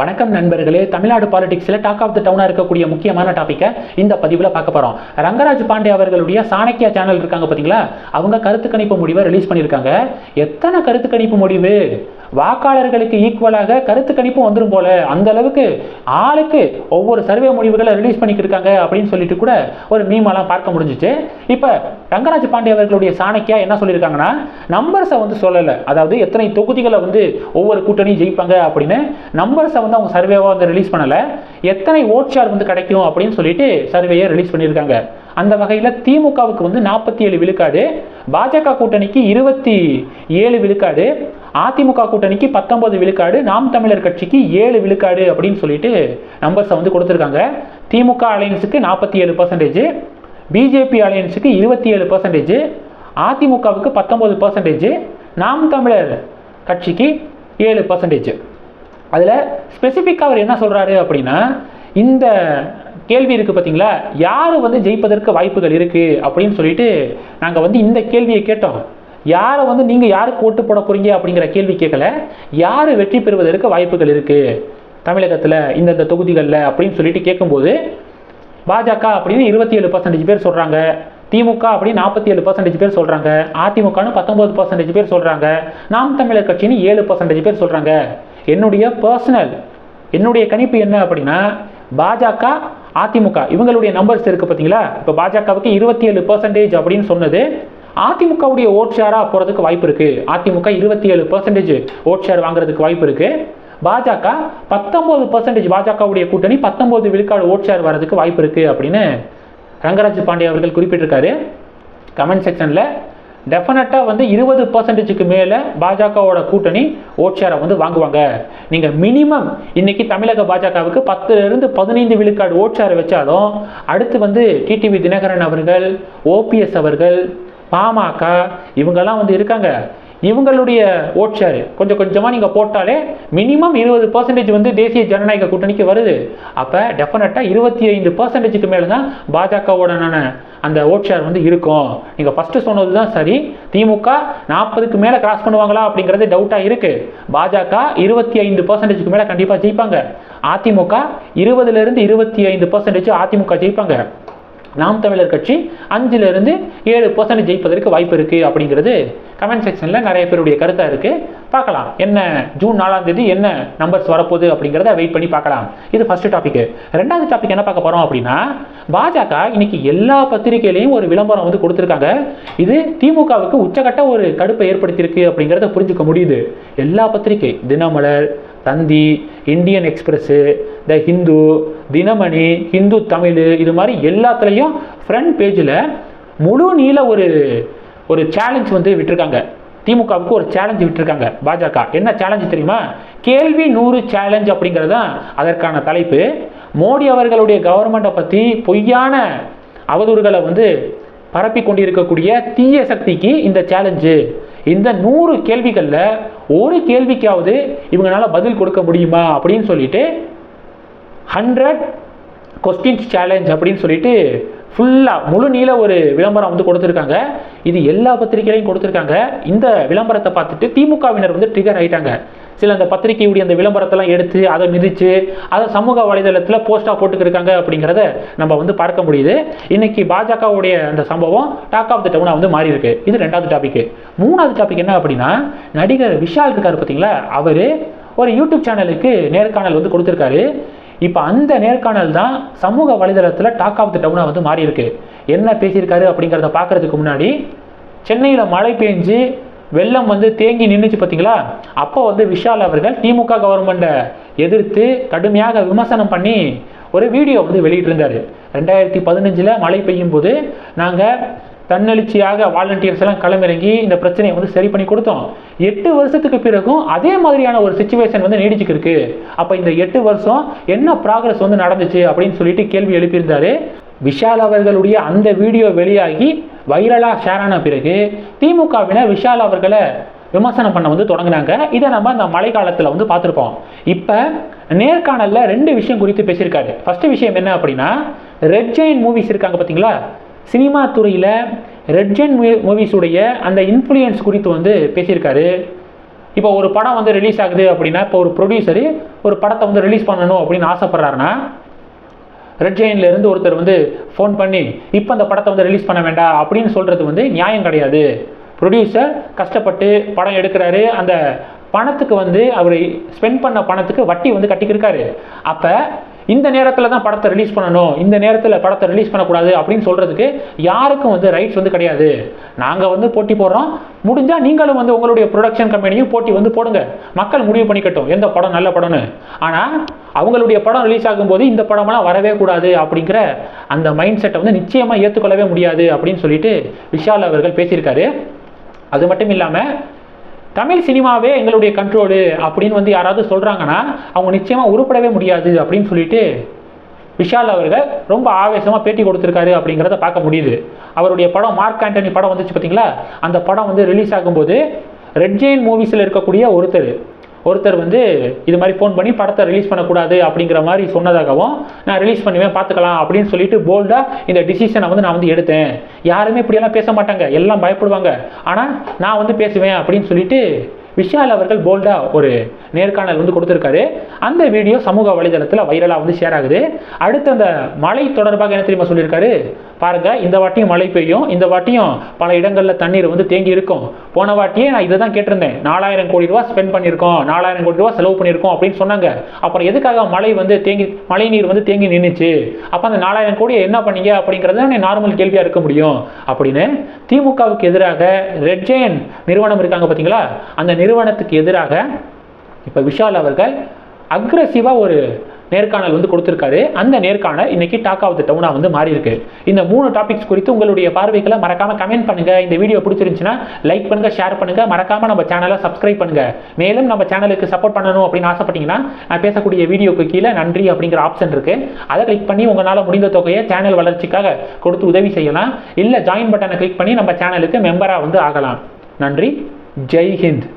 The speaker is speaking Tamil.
வணக்கம் நண்பர்களே. தமிழ்நாடு பாலிடிக்ஸில் டாக் ஆஃப் த டவுனாக இருக்கக்கூடிய முக்கியமான டாப்பிக்கை இந்த பதிவில் பார்க்க போகிறோம் ரங்கராஜ் பாண்டே அவர்களுடைய சாணக்கியா சேனல் இருக்காங்க பார்த்தீங்களா அவங்க கருத்து கணிப்பு முடிவை ரிலீஸ் பண்ணியிருக்காங்க. எத்தனை கருத்து கணிப்பு முடிவு? வாக்காளர்களுக்கு ஈக்குவலாக கருத்து கணிப்பும் வந்துடும் போல. அந்த அளவுக்கு ஆளுக்கு ஒவ்வொரு சர்வே முடிவுகளை ரிலீஸ் பண்ணிக்கிருக்காங்க அப்படின்னு சொல்லிட்டு கூட ஒரு மீமெல்லாம் பார்க்க முடிஞ்சிச்சு. இப்போ ரங்கராஜ் பாண்டே அவர்களுடைய சாணக்கியா என்ன சொல்லியிருக்காங்கன்னா நம்பர்ஸை வந்து சொல்லலை. அதாவது எத்தனை தொகுதிகளை வந்து ஒவ்வொரு கூட்டணியும் ஜெயிப்பாங்க அப்படின்னு. நம்பர்ஸை வந்து அவங்க சர்வேவாக வந்து ரிலீஸ் பண்ணலை. எத்தனை ஓட் ஷேர் வந்து கிடைக்கும் அப்படின்னு சொல்லிட்டு சர்வேயை ரிலீஸ் பண்ணியிருக்காங்க. அந்த வகையில் திமுகவுக்கு வந்து நாற்பத்தி ஏழு விழுக்காடு பாஜக கூட்டணிக்கு இருபத்தி ஏழு விழுக்காடு அதிமுக கூட்டணிக்கு பத்தொன்பது விழுக்காடு நாம் தமிழர் கட்சிக்கு ஏழு விழுக்காடு அப்படின்னு சொல்லிட்டு நம்பர்ஸை வந்து கொடுத்துருக்காங்க. திமுக அலையன்ஸுக்கு நாற்பத்தி ஏழு பர்சன்டேஜ் பிஜேபி அலையன்ஸுக்கு இருபத்தி ஏழு பர்சன்டேஜ் அதிமுகவுக்கு பத்தொம்பது பர்சன்டேஜ் நாம் தமிழர் கட்சிக்கு ஏழு பர்சன்டேஜ் அதில் ஸ்பெசிஃபிக்காக அவர் என்ன சொல்கிறாரு அப்படின்னா இந்த கேள்வி இருக்குது பார்த்தீங்களா யார் வந்து ஜெயிப்பதற்கு வாய்ப்புகள் இருக்குது அப்படின்னு சொல்லிட்டு நாங்கள் வந்து இந்த கேள்வியை கேட்டோம். யாரை வந்து நீங்கள் யாருக்கு ஓட்டு போட போகிறீங்க அப்படிங்கிற கேள்வி கேட்கல. யார் வெற்றி பெறுவதற்கு வாய்ப்புகள் இருக்குது தமிழகத்தில் இந்தந்த தொகுதிகளில் அப்படின்னு சொல்லிட்டு கேட்கும்போது பாஜக அப்படின்னு இருபத்தி ஏழு பர்சன்டேஜ் பேர் சொல்கிறாங்க திமுக அப்படின்னு நாற்பத்தி ஏழு பர்சன்டேஜ் பேர் சொல்கிறாங்க அதிமுகன்னு பத்தொம்பது பர்சன்டேஜ் பேர் சொல்கிறாங்க நாம் தமிழர் கட்சின்னு ஏழு பர்சன்டேஜ் பேர் சொல்கிறாங்க என்னுடைய பர்சனல் என்னுடைய கணிப்பு என்ன அப்படின்னா பாஜக அதிமுக இவங்களுடைய நம்பர்ஸ் இருக்குது பார்த்தீங்களா? இப்போ பாஜகவுக்கு இருபத்தி ஏழு பர்சன்டேஜ் அப்படின்னு சொன்னது அதிமுகவுடைய ஓட் ஷேராக போகிறதுக்கு வாய்ப்பு இருக்குது அதிமுக இருபத்தி ஏழு பர்சன்டேஜ் ஓட் ஷேர் வாங்குறதுக்கு வாய்ப்பு இருக்குது பாஜக பத்தொம்போது பர்சன்டேஜ் பாஜகவுடைய கூட்டணி பத்தொம்போது விழுக்காடு ஓட் ஷேர் வாய்ப்பு இருக்குது அப்படின்னு ரங்கராஜ் பாண்டே அவர்கள் குறிப்பிட்டிருக்காரு. கமெண்ட் செக்ஷனில் டெஃபினட்டாக வந்து இருபது பர்சன்டேஜுக்கு மேலே பாஜகவோட கூட்டணி ஓட் ஷேரை வந்து வாங்குவாங்க. நீங்கள் மினிமம் இன்னைக்கு தமிழக பாஜகவுக்கு பத்துலேருந்து பதினைந்து விழுக்காடு ஓட் ஷேரை வச்சாலும் அடுத்து வந்து டிடிவி தினகரன் அவர்கள் ஓபிஎஸ் அவர்கள் பாமக இவங்கெல்லாம் வந்து இருக்காங்க. இவங்களுடைய ஓட்ஷேர் கொஞ்சம் கொஞ்சமாக நீங்கள் போட்டாலே மினிமம் இருபது பர்சன்டேஜ் வந்து தேசிய ஜனநாயக கூட்டணிக்கு வருது. அப்போ டெஃபினட்டாக இருபத்தி ஐந்து பர்சன்டேஜுக்கு மேலே தான் பாஜகவோடனான அந்த ஓட் ஷேர் வந்து இருக்கும். நீங்கள் ஃபஸ்ட்டு சொன்னது தான் சரி. திமுக நாற்பதுக்கு மேலே கிராஸ் பண்ணுவாங்களா அப்படிங்கிறது டவுட்டாக இருக்குது பாஜக இருபத்தி ஐந்து பர்சன்டேஜுக்கு மேலே கண்டிப்பாக ஜெயிப்பாங்க. அதிமுக இருபதுலேருந்து இருபத்தி ஐந்து பர்சன்டேஜ் அதிமுக ஜெயிப்பாங்க. நாம் தமிழர் கட்சி அஞ்சிலிருந்து ஏழு பர்சன்ட் ஜெயிப்பதற்கு வாய்ப்பு இருக்குது அப்படிங்கிறது கமெண்ட் செக்ஷனில் நிறைய பேருடைய கருத்தாக இருக்குது பார்க்கலாம். என்ன ஜூன் நாலாம் தேதி என்ன நம்பர்ஸ் வரப்போகுது அப்படிங்கிறத வெயிட் பண்ணி பார்க்கலாம். இது ஃபஸ்ட்டு டாப்பிக்கு ரெண்டாவது டாபிக் என்ன பார்க்க போகிறோம் அப்படின்னா பாஜக இன்னைக்கு எல்லா பத்திரிகையிலையும் ஒரு விளம்பரம் வந்து கொடுத்துருக்காங்க. இது திமுகவுக்கு உச்சகட்ட ஒரு கடுப்பை ஏற்படுத்தியிருக்கு அப்படிங்கிறத புரிஞ்சுக்க முடியுது. எல்லா பத்திரிகை Dinamalar Thanthi Indian Express the Hindu Dinamani Hindu Tamil இது மாதிரி எல்லாத்துலேயும் ஃப்ரண்ட் பேஜில் முழு நீள ஒரு ஒரு சேலஞ்ச் வந்து விட்டுருக்காங்க. திமுகவுக்கு ஒரு சேலஞ்ச் விட்டுருக்காங்க பாஜக. என்ன சேலஞ்சு தெரியுமா? கேள்வி நூறு சேலஞ்ச் அப்படிங்கிறது தான் அதற்கான தலைப்பு. மோடி அவர்களுடைய கவர்மெண்ட்டை பற்றி பொய்யான அவதூறுகளை வந்து பரப்பி கொண்டிருக்கக்கூடிய தீய சக்திக்கு இந்த சேலஞ்சு இந்த நூறு கேள்விகளில் ஒரு கேள்விக்காவது இவங்களால பதில் கொடுக்க முடியுமா அப்படின்னு சொல்லிட்டு ஹண்ட்ரட் கொஸ்டின்ஸ் சேலஞ்ச் அப்படின்னு சொல்லிட்டு ஃபுல்லாக முழு நீள ஒரு விளம்பரம் வந்து கொடுத்துருக்காங்க. இது எல்லா பத்திரிகையிலையும் கொடுத்துருக்காங்க. இந்த விளம்பரத்தை பார்த்துட்டு திமுகவினர் வந்து ட்ரிகர் ஆயிட்டாங்க. சில அந்த பத்திரிகையுடைய அந்த விளம்பரத்தெல்லாம் எடுத்து அதை மிதித்து அதை சமூக வலைதளத்தில் போஸ்ட்டாக போட்டுக்கிருக்காங்க அப்படிங்கிறத நம்ம வந்து பார்க்க முடியுது. இன்னைக்கு பாஜகவுடைய அந்த சம்பவம் டாக் ஆஃப் த டவுனாக வந்து மாறி இருக்கு இது ரெண்டாவது டாபிக் மூணாவது டாபிக் என்ன அப்படின்னா நடிகர் விஷால் இருக்கார் பார்த்தீங்களா? அவர் ஒரு யூடியூப் சேனலுக்கு நேர்காணல் வந்து கொடுத்துருக்காரு. இப்போ அந்த நேர்காணல் தான் சமூக வலைதளத்தில் டாக் ஆஃப் த டவுனாக வந்து மாறி இருக்கு என்ன பேசியிருக்காரு அப்படிங்கிறத பார்க்கறதுக்கு முன்னாடி சென்னையில் மழை பெஞ்சு வெள்ளம் வந்து தேங்கி நின்றுச்சு பார்த்தீங்களா? அப்போ வந்து விஷால் அவர்கள் திமுக கவர்மெண்ட்டை எதிர்த்து கடுமையாக விமர்சனம் பண்ணி ஒரு வீடியோ வந்து வெளியிட்டிருந்தார். ரெண்டாயிரத்தி பதினஞ்சில் மழை பெய்யும் போது நாங்கள் தன்னெழுச்சியாக வாலண்டியர்ஸ் எல்லாம் களமிறங்கி இந்த பிரச்சனையை வந்து சரி பண்ணி கொடுத்தோம். எட்டு வருஷத்துக்கு பிறகும் அதே மாதிரியான ஒரு சுச்சுவேஷன் வந்து நீடிச்சுக்கு இருக்கு அப்போ இந்த எட்டு வருஷம் என்ன ப்ராக்ரஸ் வந்து நடந்துச்சு அப்படின்னு சொல்லிட்டு கேள்வி எழுப்பியிருந்தாரு. விஷால் அவர்களுடைய அந்த வீடியோ வெளியாகி வைரலாக ஷேர் ஆன பிறகு திமுகவினர் விஷால் அவர்களை விமர்சனம் பண்ண வந்து தொடங்கினாங்க. இதை நம்ம அந்த மழை காலத்தில் வந்து பார்த்துருப்போம். இப்போ நேர்காணலில் ரெண்டு விஷயம் குறித்து பேசியிருக்காரு. ஃபஸ்ட்டு விஷயம் என்ன அப்படின்னா ரெட் ஜெயின் மூவிஸ் இருக்காங்க பார்த்தீங்களா? சினிமா துறையில் ரெட் ஜெயின் மூவிஸுடைய அந்த இன்ஃப்ளூயன்ஸ் குறித்து வந்து பேசியிருக்காரு. இப்போ ஒரு படம் வந்து ரிலீஸ் ஆகுது அப்படின்னா இப்போ ஒரு ப்ரொடியூசரு ஒரு படத்தை வந்து ரிலீஸ் பண்ணணும் அப்படின்னு ஆசைப்பட்றாருன்னா ரெட் ஜெயின்லேருந்து ஒருத்தர் வந்து ஃபோன் பண்ணி இப்போ அந்த படத்தை வந்து ரிலீஸ் பண்ண வேண்டாம் அப்படின்னு சொல்கிறது வந்து நியாயம் கிடையாது. ப்ரொடியூசர் கஷ்டப்பட்டு படம் எடுக்கிறாரு. அந்த பணத்துக்கு வந்து அவர் ஸ்பெண்ட் பண்ண பணத்துக்கு வட்டி வந்து கட்டிக்கிருக்காரு. அப்போ இந்த நேரத்தில் தான் படத்தை ரிலீஸ் பண்ணணும் இந்த நேரத்தில் படத்தை ரிலீஸ் பண்ணக்கூடாது அப்படின்னு சொல்கிறதுக்கு யாருக்கும் வந்து ரைட்ஸ் வந்து கிடையாது. நாங்கள் வந்து போட்டி போடுறோம். முடிஞ்சால் நீங்களும் வந்து உங்களுடைய ப்ரொடக்ஷன் கம்பெனியும் போட்டி வந்து போடுங்க. மக்கள் முடிவு பண்ணிக்கட்டும். எந்த படம் நல்ல படம்னு. ஆனால் அவங்களுடைய படம் ரிலீஸ் ஆகும்போது இந்த படமெல்லாம் வரவே கூடாது அப்படிங்கிற அந்த மைண்ட் செட்டை வந்து நிச்சயமாக ஏற்றுக்கொள்ளவே முடியாது அப்படின்னு சொல்லிட்டு விஷால் அவர்கள் பேசியிருக்காரு. அது மட்டும் இல்லாமல் தமிழ் சினிமாவே எங்களுடைய கண்ட்ரோலு அப்படின்னு வந்து யாராவது சொல்கிறாங்கன்னா அவங்க நிச்சயமாக உருப்படவே முடியாது அப்படின்னு சொல்லிட்டு விஷால் அவர்கள் ரொம்ப ஆவேசமாக பேட்டி கொடுத்துருக்காரு அப்படிங்கிறத பார்க்க முடியுது. அவருடைய படம் மார்க் ஆண்டனி படம் வந்துச்சு பார்த்தீங்களா அந்த படம் வந்து ரிலீஸ் ஆகும்போது ரெட் ஜெயின் மூவிஸில் இருக்கக்கூடிய ஒருத்தர் ஒருத்தர் வந்து இது மாதிரி ஃபோன் பண்ணி படத்தை ரிலீஸ் பண்ணக்கூடாது அப்படிங்கிற மாதிரி சொன்னதாகவும் நான் ரிலீஸ் பண்ணுவேன் பார்த்துக்கலாம் அப்படின்னு சொல்லிட்டு போல்டாக இந்த டிசிஷனை வந்து நான் வந்து எடுத்தேன். யாருமே இப்படியெல்லாம் பேச மாட்டாங்க. எல்லாம் பயப்படுவாங்க. ஆனால் நான் வந்து பேசுவேன் அப்படின்னு சொல்லிட்டு விஷால் அவர்கள் போல்டாக ஒரு நேர்காணல் வந்து கொடுத்துருக்காரு. அந்த வீடியோ சமூக வலைதளத்தில் வைரலாக வந்து ஷேர் ஆகுது. அடுத்து அந்த மழை தொடர்பாக என்ன தெரியுமா சொல்லியிருக்காரு? பாருங்க இந்த வாட்டியும் மழை பெய்யும். இந்த வாட்டியும் பல இடங்களில் தண்ணீர் வந்து தேங்கி இருக்கும். போன வாட்டியே நான் இதை தான் கேட்டிருந்தேன். நாலாயிரம் கோடி ரூபா ஸ்பெண்ட் பண்ணியிருக்கோம். நாலாயிரம் கோடி ரூபா செலவு பண்ணியிருக்கோம் அப்படின்னு சொன்னாங்க. அப்புறம் எதுக்காக மழை வந்து தேங்கி மழை நீர் வந்து தேங்கி நின்றுச்சு அப்போ அந்த நாலாயிரம் கோடியை என்ன பண்ணீங்க? அப்படிங்கிறத நார்மல் கேள்வியாக இருக்க முடியும். அப்படின்னு திமுகவுக்கு எதிராக ரெட் நிறுவனம் இருக்காங்க பார்த்தீங்களா அந்த நிறுவனத்துக்கு எதிராக இப்போ விஷால் அவர்கள் அக்ரஸிவாக ஒரு நேர்காணல் வந்து கொடுத்துருக்காரு. அந்த நேர்காணல் இன்னைக்கு டாக் ஆஃப் த டவுனாக வந்து மாறி இருக்கு இந்த மூணு டாபிக்ஸ் குறித்து உங்களுடைய பார்வைகளை மறக்காம கமெண்ட் பண்ணுங்க. இந்த வீடியோ பிடிச்சிருந்துச்சுன்னா லைக் பண்ணுங்க ஷேர் பண்ணுங்க. மறக்காம நம்ம சேனலை சப்ஸ்கிரைப் பண்ணுங்க. மேலும் நம்ம சேனலுக்கு சப்போர்ட் பண்ணணும் அப்படின்னு ஆசைப்பட்டீங்கன்னா நான் பேசக்கூடிய வீடியோக்கு கீழே நன்றி அப்படிங்கிற ஆப்ஷன் இருக்கு. அதை கிளிக் பண்ணி உங்களால் முடிந்த தொகையை சேனல் வளர்ச்சிக்காக கொடுத்து உதவி செய்யலாம். இல்லை ஜாயின் பட்டனை கிளிக் பண்ணி நம்ம சேனலுக்கு மெம்பராக வந்து ஆகலாம். நன்றி. ஜெய் ஹிந்த்.